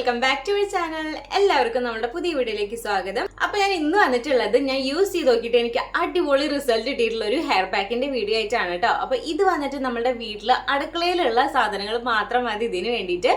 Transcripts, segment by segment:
Welcome back to channel എല്ലാവർക്കും നമ്മുടെ പുതിയ വീഡിയോയിലേക്ക് സ്വാഗതം. അപ്പൊ ഞാൻ ഇന്ന് വന്നിട്ടുള്ളത് ഞാൻ യൂസ് ചെയ്ത് നോക്കിയിട്ട് എനിക്ക് അടിപൊളി റിസൾട്ട് കിട്ടിയിട്ടുള്ള ഒരു ഹെയർ പാക്കിന്റെ വീഡിയോ ആയിട്ടാണ് കേട്ടോ. അപ്പൊ ഇത് വന്നിട്ട് നമ്മുടെ വീട്ടിൽ അടുക്കളയിലുള്ള സാധനങ്ങൾ മാത്രം മതി ഇതിന് വേണ്ടിയിട്ട്.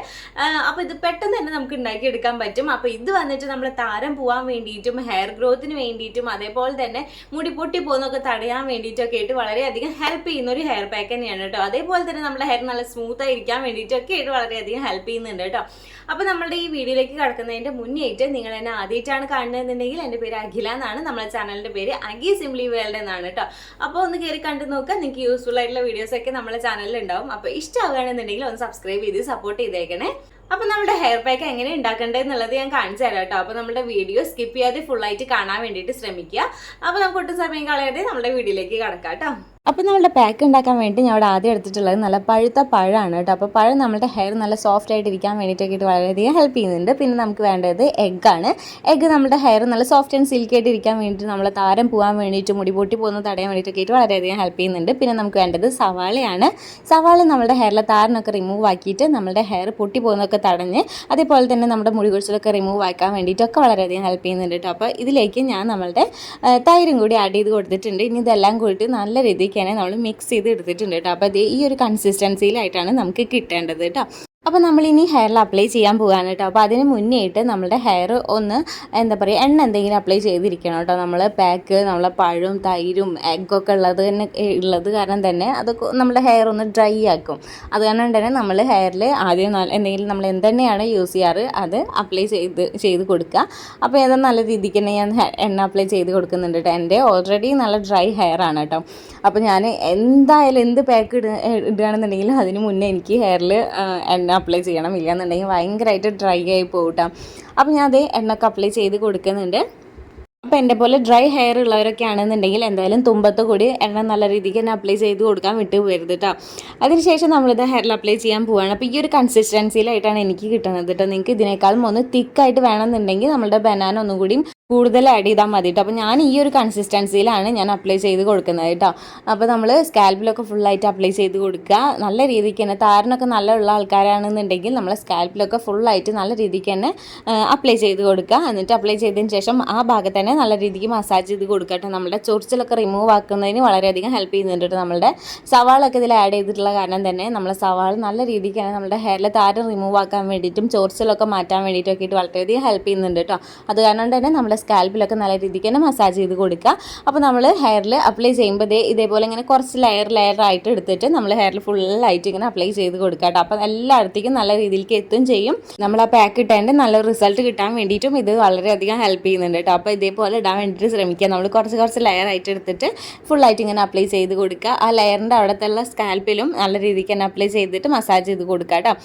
അപ്പൊ ഇത് പെട്ടെന്ന് തന്നെ നമുക്ക് ഉണ്ടാക്കിയെടുക്കാൻ പറ്റും. അപ്പൊ ഇത് വന്നിട്ട് നമ്മൾ താരം പോവാൻ വേണ്ടിയിട്ടും ഹെയർ ഗ്രോത്തിന് വേണ്ടിയിട്ടും അതേപോലെ തന്നെ മുടി പൊട്ടി പോകുന്നൊക്കെ തടയാൻ വേണ്ടിയിട്ടൊക്കെ ആയിട്ട് വളരെയധികം ഹെൽപ്പ് ചെയ്യുന്ന ഒരു ഹെയർ പാക്ക് തന്നെയാണ് കേട്ടോ. അതേപോലെ തന്നെ നമ്മുടെ ഹെയർ നല്ല സ്മൂത്ത് ആയിരിക്കാൻ വേണ്ടിയിട്ടൊക്കെ ആയിട്ട് വളരെയധികം ഹെൽപ്പ് ചെയ്യുന്നുണ്ട് കേട്ടോ. അപ്പോൾ നമ്മളുടെ ഈ വീഡിയോയിലേക്ക് കടക്കുന്നതിന്റെ മുന്നേറ്റ് നിങ്ങൾ എന്നെ ആദ്യമായിട്ടാണ് കാണുന്നതെന്നുണ്ടെങ്കിൽ എന്റെ പേര് അഖില എന്നാണ്. നമ്മുടെ ചാനലിന്റെ പേര് അഗി സിംപ്ലി വേൾഡ് എന്നാണ് കേട്ടോ അപ്പോൾ ഒന്ന് കയറി കണ്ടു നോക്കുക. നിങ്ങൾക്ക് യൂസ്ഫുൾ ആയിട്ടുള്ള വീഡിയോസ് ഒക്കെ നമ്മുടെ ചാനലിൽ ഉണ്ടാവും. അപ്പോൾ ഇഷ്ടമാവുകയാണെന്നുണ്ടെങ്കിൽ ഒന്ന് സബ്സ്ക്രൈബ് ചെയ്ത് സപ്പോർട്ട് ചെയ്തേക്കണേ. അപ്പോൾ നമ്മുടെ ഹെയർ പാക്ക് എങ്ങനെ ഉണ്ടാക്കേണ്ടത് എന്നുള്ളത് ഞാൻ കാണിച്ചു തരാം കേട്ടോ അപ്പോൾ നമ്മുടെ വീഡിയോ സ്കിപ്പ് ചെയ്യാതെ ഫുൾ ആയിട്ട് കാണാൻ വേണ്ടിയിട്ട് ശ്രമിക്കുക. അപ്പോൾ നമുക്ക് ഒട്ടും സമയം കളയാതെ നമ്മുടെ വീഡിയോയിലേക്ക് കടക്കാം കേട്ടോ അപ്പോൾ നമ്മളുടെ പാക്ക് ഉണ്ടാക്കാൻ വേണ്ടി ഞാൻ ഇവിടെ ആദ്യം എടുത്തിട്ടുള്ളത് നല്ല പഴുത്ത പഴമാണ് കേട്ടോ. അപ്പോൾ പഴം നമ്മുടെ ഹെയർ നല്ല സോഫ്റ്റ് ആയിട്ട് ഇരിക്കാൻ വേണ്ടിയിട്ടൊക്കെ വളരെയധികം ഹെൽപ്പ് ചെയ്യുന്നുണ്ട്. പിന്നെ നമുക്ക് വേണ്ടത് എഗ്ഗാണ് എഗ്ഗ് നമ്മുടെ ഹെയർ നല്ല സോഫ്റ്റ് ആൻഡ് സിൽക്കി ആയിട്ട് ഇരിക്കാൻ വേണ്ടിയിട്ട് നമ്മളെ താരം പോകാൻ വേണ്ടിയിട്ട് മുടി പൊട്ടി പോകുന്ന തടയാൻ വേണ്ടിയിട്ടൊക്കെ വളരെയധികം ഹെൽപ്പ് ചെയ്യുന്നുണ്ട്. പിന്നെ നമുക്ക് വേണ്ടത് സവാളയാണ്. സവാള നമ്മുടെ ഹെയറിലെ താരനൊക്കെ റിമൂവ് ആക്കിയിട്ട് നമ്മുടെ ഹെയർ പൊട്ടി പോകുന്നതൊക്കെ തടഞ്ഞ് അതേപോലെ തന്നെ നമ്മുടെ മുടി കുറിച്ചിലൊക്കെ റിമൂവ് ആക്കാൻ വേണ്ടിയിട്ടൊക്കെ വളരെയധികം ഹെൽപ്പ് ചെയ്യുന്നുണ്ട് കേട്ടോ. അപ്പോൾ ഇതിലേക്ക് ഞാൻ നമ്മളുടെ തൈരും കൂടി ആഡ് ചെയ്ത് കൊടുത്തിട്ടുണ്ട്. ഇനി ഇതെല്ലാം കൂടിയിട്ട് നല്ല രീതിക്ക് തന്നെ നമ്മൾ മിക്സ് ചെയ്ത് എടുത്തിട്ടുണ്ട് കേട്ടോ. അപ്പോൾ അതേ ഈ ഒരു കൺസിസ്റ്റൻസിയിലായിട്ടാണ് നമുക്ക് കിട്ടേണ്ടത് കേട്ടോ. അപ്പോൾ നമ്മൾ ഇനി ഹെയറിൽ അപ്ലൈ ചെയ്യാൻ പോകാൻ കേട്ടോ. അപ്പോൾ അതിന് മുന്നേയിട്ട് നമ്മുടെ ഹെയർ ഒന്ന് എന്താ പറയുക എണ്ണ എന്തെങ്കിലും അപ്ലൈ ചെയ്തിരിക്കണം കേട്ടോ. നമ്മൾ പാക്ക് നമ്മളെ പഴവും തൈരും എഗ്ഗൊക്കെ ഉള്ളത് തന്നെ ഉള്ളത് കാരണം തന്നെ അതൊക്കെ നമ്മുടെ ഹെയർ ഒന്ന് ഡ്രൈ ആക്കും. അത് കാരണം തന്നെ നമ്മൾ ഹെയറിൽ ആദ്യം എന്തെങ്കിലും നമ്മൾ എന്തെണ്ണയാണ് യൂസ് ചെയ്യാറ് അത് അപ്ലൈ ചെയ്ത് ചെയ്ത് കൊടുക്കുക അപ്പോൾ ഏതാ നല്ല രീതിക്ക് തന്നെ ഞാൻ എണ്ണ അപ്ലൈ ചെയ്ത് കൊടുക്കുന്നുണ്ട് കേട്ടോ. എന്റെ ഓൾറെഡി നല്ല ഡ്രൈ ഹെയർ ആണ് കേട്ടോ. അപ്പോൾ ഞാൻ എന്തായാലും എന്ത് പാക്ക് ഇട ഇടുകയാണെന്നുണ്ടെങ്കിലും അതിന് മുന്നേ എനിക്ക് ഹെയറിൽ എണ്ണ അപ്ലൈ ചെയ്യണം ഇല്ലയെന്നുണ്ടെങ്കിൽ ഭയങ്കരമായിട്ട് ഡ്രൈ ആയി പോകും അപ്പം ഞാൻ അതേ എണ്ണൊക്കെ അപ്ലൈ ചെയ്ത് കൊടുക്കുന്നുണ്ട്. അപ്പോൾ എന്റെ പോലെ ഡ്രൈ ഹെയർ ഉള്ളവരൊക്കെ ആണെന്നുണ്ടെങ്കിൽ എന്തായാലും തുമ്പത്ത് കൂടി എണ്ണ നല്ല രീതിക്ക് തന്നെ അപ്ലൈ ചെയ്ത് കൊടുക്കാൻ വിട്ട് പോകരുത് കേട്ടോ അതിനുശേഷം നമ്മളിത് ഹെയറിൽ അപ്ലൈ ചെയ്യാൻ പോവുകയാണ് അപ്പോൾ ഈ ഒരു കൺസിസ്റ്റൻസിയിലായിട്ടാണ് എനിക്ക് കിട്ടുന്നത് കേട്ടോ നിങ്ങൾക്ക് ഇതിനേക്കാളും ഒന്ന് തിക്കായിട്ട് വേണമെന്നുണ്ടെങ്കിൽ നമ്മളുടെ ബനാന ഒന്നും കൂടി കൂടുതൽ ആഡ് ചെയ്താൽ മതി കേട്ടോ അപ്പോൾ ഞാൻ ഈ ഒരു കൺസിസ്റ്റൻസിയിലാണ് ഞാൻ അപ്ലൈ ചെയ്ത് കൊടുക്കുന്നത് കേട്ടോ അപ്പോൾ നമ്മൾ സ്കാൽപ്പിലൊക്കെ ഫുള്ളായിട്ട് അപ്ലൈ ചെയ്ത് കൊടുക്കുക. നല്ല രീതിക്ക് തന്നെ താരനൊക്കെ നല്ല ഉള്ള ആൾക്കാരാണെന്നുണ്ടെങ്കിൽ നമ്മൾ സ്കാൽപ്പിലൊക്കെ ഫുള്ളായിട്ട് നല്ല രീതിക്ക് തന്നെ അപ്ലൈ ചെയ്ത് കൊടുക്കുക. എന്നിട്ട് അപ്ലൈ ചെയ്തതിന് ശേഷം ആ ഭാഗത്ത് തന്നെ നല്ല രീതിക്ക് മസാജ് ചെയ്ത് കൊടുക്കുക കേട്ടോ നമ്മുടെ ചൊറിച്ചിലൊക്കെ റിമൂവ് ആക്കുന്നതിന് വളരെയധികം ഹെൽപ്പ് ചെയ്യുന്നുണ്ട് കേട്ടോ നമ്മുടെ സവാളൊക്കെ ഇതിൽ ആഡ് ചെയ്തിട്ടുള്ള കാരണം തന്നെ നമ്മളെ സവാൾ നല്ല രീതിക്ക് തന്നെ നമ്മുടെ ഹെയറിലെ താരം റിമൂവ് ആക്കാൻ വേണ്ടിയിട്ടും ചൊറിച്ചിലൊക്കെ മാറ്റാൻ വേണ്ടിയിട്ടൊക്കെ ആയിട്ട് വളരെയധികം ഹെൽപ്പ് ചെയ്യുന്നുണ്ട് കേട്ടോ അത് കാരണം തന്നെ നമ്മുടെ സ്കാൽപ്പിലൊക്കെ നല്ല രീതിക്ക് തന്നെ മസാജ് ചെയ്ത് കൊടുക്കുക. അപ്പോൾ നമ്മൾ ഹെയറിൽ അപ്ലൈ ചെയ്യുമ്പോൾ ഇതേപോലെ ഇങ്ങനെ കുറച്ച് ലെയർ ലെയർ ആയിട്ട് എടുത്തിട്ട് നമ്മൾ ഹെയറിൽ ഫുള്ളായിട്ട് ഇങ്ങനെ അപ്ലൈ ചെയ്ത് കൊടുക്കുക കേട്ടോ. അപ്പോൾ എല്ലായിടത്തേക്കും നല്ല രീതിയിലേക്ക് എത്തും ചെയ്യും. നമ്മൾ ആ പാക്ക് ഇട്ടതിന്റെ നല്ല റിസൾട്ട് കിട്ടാൻ വേണ്ടിയിട്ടും ഇത് വളരെയധികം ഹെൽപ്പ് ചെയ്യുന്നുണ്ട് കേട്ടോ. അപ്പോൾ ഇതേപോലെ ഇടാൻ വേണ്ടിയിട്ട് ശ്രമിക്കുക. നമ്മൾ കുറച്ച് കുറച്ച് ലെയർ ആയിട്ട് എടുത്തിട്ട് ഫുള്ളായിട്ട് ഇങ്ങനെ അപ്ലൈ ചെയ്ത് കൊടുക്കുക. ആ ലെയറിന്റെ അവിടത്തുള്ള സ്കാൽപ്പിലും നല്ല രീതിക്ക് തന്നെ അപ്ലൈ ചെയ്തിട്ട് മസാജ് ചെയ്ത് കൊടുക്കുക കേട്ടോ.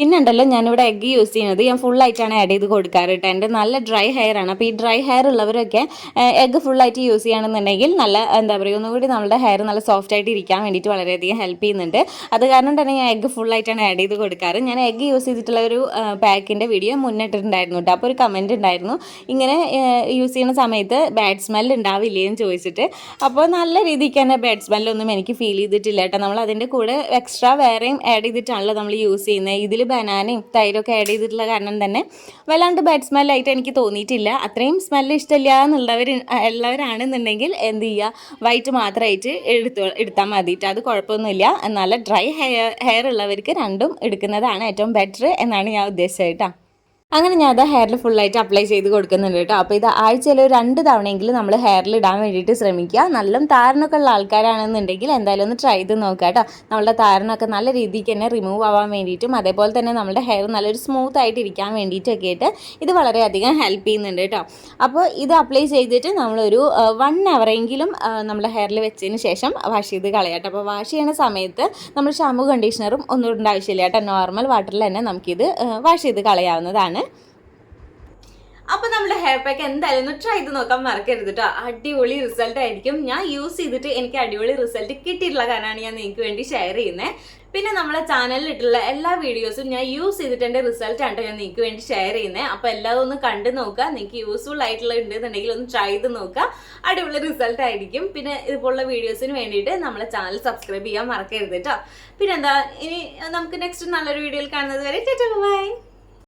പിന്നെ ഉണ്ടല്ലോ ഞാനിവിടെ എഗ്ഗ് യൂസ് ചെയ്യുന്നത്. ഞാൻ ഫുൾ ആയിട്ടാണ് ആഡ് ചെയ്ത് കൊടുക്കാറ് കേട്ടോ എന്റെ നല്ല ഡ്രൈ ഹെയർ ആണ്. അപ്പോൾ ഈ ഡ്രൈ ഹെയർ ഉള്ളവരൊക്കെ എഗ്ഗ് ഫുള്ളായിട്ട് യൂസ് ചെയ്യുകയാണെന്നുണ്ടെങ്കിൽ നല്ല എന്താ പറയുക ഒന്നുകൂടി നമ്മുടെ ഹെയർ നല്ല സോഫ്റ്റ് ആയിട്ട് ഇരിക്കാൻ വേണ്ടിയിട്ട് വളരെയധികം ഹെൽപ്പ് ചെയ്യുന്നുണ്ട്. അത് കാരണം തന്നെ ഞാൻ എഗ്ഗ് ഫുള്ളായിട്ടാണ് ആഡ് ചെയ്ത് കൊടുക്കാറ്. ഞാൻ എഗ്ഗ് യൂസ് ചെയ്തിട്ടുള്ള ഒരു പാക്കിന്റെ വീഡിയോ മുന്നിട്ടിട്ടുണ്ടായിരുന്നു കേട്ടോ. അപ്പോൾ ഒരു കമന്റ് ഉണ്ടായിരുന്നു. ഇങ്ങനെ യൂസ് ചെയ്യുന്ന സമയത്ത് ബാഡ് സ്മെൽ ഉണ്ടാവില്ലേന്ന് ചോദിച്ചിട്ട്. അപ്പോൾ നല്ല രീതിക്ക് തന്നെ ബാഡ് സ്മെല്ലൊന്നും എനിക്ക് ഫീൽ ചെയ്തിട്ടില്ല കേട്ടോ. നമ്മൾ അതിന്റെ കൂടെ എക്സ്ട്രാ വേറെയും ആഡ് ചെയ്തിട്ടാണല്ലോ നമ്മൾ യൂസ് ചെയ്യുന്നത്. ഇതിൽ ബനാനയും ഒക്കെ ആഡ് ചെയ്തിട്ടുള്ള കാരണം തന്നെ വല്ലാണ്ട് ബാഡ് സ്മെല്ലായിട്ട് എനിക്ക് തോന്നിയിട്ടില്ല. അത്രയും സ്മെല്ല് ഇഷ്ടമില്ല എന്നുള്ളവർ ഉള്ളവരാണെന്നുണ്ടെങ്കിൽ എന്ത് ചെയ്യുക വൈറ്റ് മാത്രമായിട്ട് എടുത്തു എടുത്താൽ മതിയിട്ട് അത് കുഴപ്പമൊന്നുമില്ല. എന്നാൽ ഡ്രൈ ഹെയർ ഹെയർ ഉള്ളവർക്ക് രണ്ടും എടുക്കുന്നതാണ് ഏറ്റവും ബെറ്റർ എന്നാണ് ഞാൻ ഉദ്ദേശിച്ചത് കേട്ടോ. അങ്ങനെ ഞാൻ അത് ഹെയറിൽ ഫുള്ളായിട്ട് അപ്ലൈ ചെയ്ത് കൊടുക്കുന്നുണ്ട് കേട്ടോ. അപ്പോൾ ഇത് ആഴ്ചയിൽ രണ്ട് തവണയെങ്കിലും നമ്മൾ ഹെയറിൽ ഇടാൻ വേണ്ടിയിട്ട് ശ്രമിക്കുക. നല്ല താരനൊക്കെ ഉള്ള ആൾക്കാരാണെന്നുണ്ടെങ്കിൽ എന്തായാലും ഒന്ന് ട്രൈ ചെയ്ത് നോക്കുക കേട്ടോ. നമ്മുടെ താരനൊക്കെ നല്ല രീതിക്ക് തന്നെ റിമൂവ് ആവാൻ വേണ്ടിയിട്ടും അതേപോലെ തന്നെ നമ്മുടെ ഹെയർ നല്ലൊരു സ്മൂത്ത് ആയിട്ട് ഇരിക്കാൻ വേണ്ടിയിട്ടൊക്കെ ആയിട്ട് ഇത് വളരെയധികം ഹെൽപ്പ് ചെയ്യുന്നുണ്ട് കേട്ടോ. അപ്പോൾ ഇത് അപ്ലൈ ചെയ്തിട്ട് നമ്മളൊരു വൺ അവറെങ്കിലും നമ്മുടെ ഹെയറിൽ വെച്ചതിന് ശേഷം വാഷ് ചെയ്ത് കളയാട്ടോ അപ്പോൾ വാഷ് ചെയ്യുന്ന സമയത്ത് നമ്മൾ ഷാമ്പു കണ്ടീഷണറും ഒന്നും ഇടേണ്ട ആവശ്യമില്ല കേട്ടോ. നോർമൽ വാട്ടറിൽ തന്നെ നമുക്കിത് വാഷ് ചെയ്ത് കളയാവുന്നതാണ്. അപ്പൊ നമ്മുടെ ഹെയർ പാക്ക് എന്തായാലും ഒന്ന് ട്രൈ ചെയ്ത് നോക്കാൻ മറക്കരുത് കേട്ടോ അടിപൊളി റിസൾട്ട് ആയിരിക്കും. ഞാൻ യൂസ് ചെയ്തിട്ട് എനിക്ക് അടിപൊളി റിസൾട്ട് കിട്ടിയിട്ടുള്ള കാരണമാണ് ഞാൻ നിങ്ങൾക്ക് വേണ്ടി ഷെയർ ചെയ്യുന്നത് പിന്നെ നമ്മളെ ചാനലിലിട്ടുള്ള എല്ലാ വീഡിയോസും ഞാൻ യൂസ് ചെയ്തിട്ട് എന്റെ റിസൾട്ട് ആണ് ഞാൻ നിങ്ങൾക്ക് വേണ്ടി ഷെയർ ചെയ്യുന്നത് അപ്പോൾ എല്ലാതും ഒന്ന് കണ്ടു നോക്കുക. നിങ്ങൾക്ക് യൂസ്ഫുൾ ആയിട്ടുള്ള ഉണ്ടെന്നുണ്ടെങ്കിൽ ഒന്ന് ട്രൈ ചെയ്ത് നോക്കുക. അടിപൊളി റിസൾട്ട് ആയിരിക്കും. പിന്നെ ഇതുപോലുള്ള വീഡിയോസിന് വേണ്ടിയിട്ട് നമ്മളെ ചാനൽ സബ്സ്ക്രൈബ് ചെയ്യാൻ മറക്കരുത് കേട്ടോ പിന്നെന്താ ഇനി നമുക്ക് നെക്സ്റ്റ് നല്ലൊരു വീഡിയോയിൽ കാണുന്നത് വരെ ബൈ